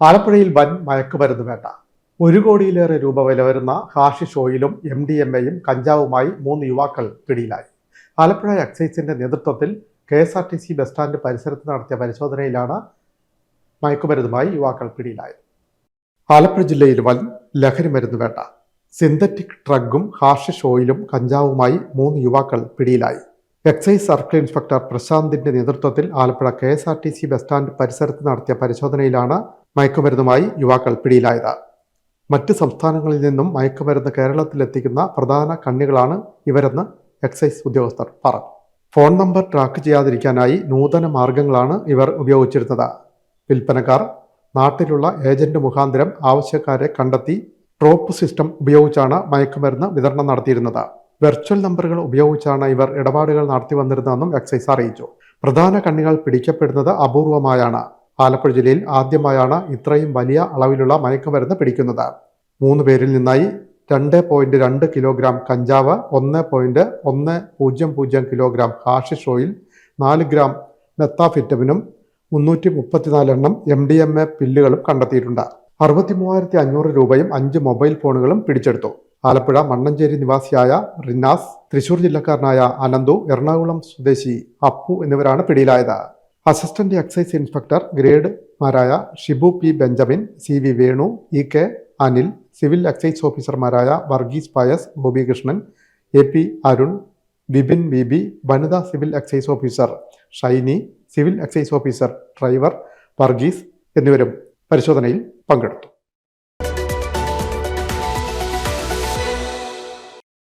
ആലപ്പുഴയിൽ വൻ മയക്കുമരുന്ന് വേട്ട ഒരു കോടിയിലേറെ രൂപ വില വരുന്ന ഹാഷിഷ് ഓയിലും എം ഡി എം എയും കഞ്ചാവുമായി മൂന്ന് യുവാക്കൾ പിടിയിലായി. ആലപ്പുഴ എക്സൈസിന്റെ നേതൃത്വത്തിൽ K S R T C bus stand പരിസരത്ത് നടത്തിയ പരിശോധനയിലാണ് മയക്കുമരുന്നുമായി യുവാക്കൾ പിടിയിലായത്. ആലപ്പുഴ ജില്ലയിൽ വൻ ലഹരി മരുന്ന് വേട്ട സിന്തറ്റിക് ഡ്രഗും ഹാഷിഷ് ഓയിലും കഞ്ചാവുമായി മൂന്ന് യുവാക്കൾ പിടിയിലായി. എക്സൈസ് സർക്കിൾ ഇൻസ്പെക്ടർ പ്രശാന്തിന്റെ നേതൃത്വത്തിൽ Alappuzha K S R T C bus stand പരിസരത്ത് നടത്തിയ പരിശോധനയിലാണ് മയക്കുമരുന്നുമായി യുവാക്കൾ പിടിയിലായത്. മറ്റ് സംസ്ഥാനങ്ങളിൽ നിന്നും മയക്കുമരുന്ന് കേരളത്തിലെത്തിക്കുന്ന പ്രധാന കണ്ണികളാണ് ഇവരെന്ന് എക്സൈസ് ഉദ്യോഗസ്ഥർ പറഞ്ഞു. ഫോൺ നമ്പർ ട്രാക്ക് ചെയ്യാതിരിക്കാനായി നൂതന മാർഗങ്ങളാണ് ഇവർ ഉപയോഗിച്ചിരുന്നത്. വിൽപ്പനക്കാർ നാട്ടിലുള്ള ഏജന്റ് മുഖാന്തരം ആവശ്യക്കാരെ കണ്ടെത്തി ട്രോപ്പ് സിസ്റ്റം ഉപയോഗിച്ചാണ് മയക്കുമരുന്ന് വിതരണം നടത്തിയിരുന്നത്. വെർച്വൽ നമ്പറുകൾ ഉപയോഗിച്ചാണ് ഇവർ ഇടപാടുകൾ നടത്തി വന്നിരുന്നതെന്നും എക്സൈസ് അറിയിച്ചു. പ്രധാന കണ്ണികൾ പിടിക്കപ്പെടുന്നത് അപൂർവമായാണ്. ആലപ്പുഴ ജില്ലയിൽ ആദ്യമായാണ് ഇത്രയും വലിയ അളവിലുള്ള മയക്കുമരുന്ന് പിടിക്കുന്നത്. മൂന്ന് പേരിൽ നിന്നായി രണ്ട് പോയിന്റ് രണ്ട് കിലോഗ്രാം കഞ്ചാവ് ഒന്ന് പോയിന്റ് ഒന്ന് പൂജ്യം പൂജ്യം കിലോഗ്രാം ഹാഷിഷ് ഓയിൽ നാല് ഗ്രാം മെത്താഫിറ്റമിനും മുന്നൂറ്റി മുപ്പത്തിനാല് എണ്ണം എം ഡി എം എ പില്ലുകളും കണ്ടെത്തിയിട്ടുണ്ട്. അറുപത്തി മൂവായിരത്തി അഞ്ഞൂറ് രൂപയും അഞ്ച് മൊബൈൽ ഫോണുകളും പിടിച്ചെടുത്തു. ആലപ്പുഴ മണ്ണഞ്ചേരി നിവാസിയായ റിനാസ് തൃശൂർ ജില്ലക്കാരനായ അനന്തു എറണാകുളം സ്വദേശി അപ്പു എന്നിവരാണ് പിടിയിലായത്. അസിസ്റ്റന്റ് എക്സൈസ് ഇൻസ്പെക്ടർ ഗ്രേഡ് മാരായ Shibu P Benjamin C V Venu E K Anil civil excise ഓഫീസർമാരായ Varghese Pius Gopikrishnan A P Arun Vipin B B വനിതാ civil excise officer Shiny civil excise officer driver Varghese എന്നിവരും പരിശോധനയിൽ പങ്കെടുത്തു.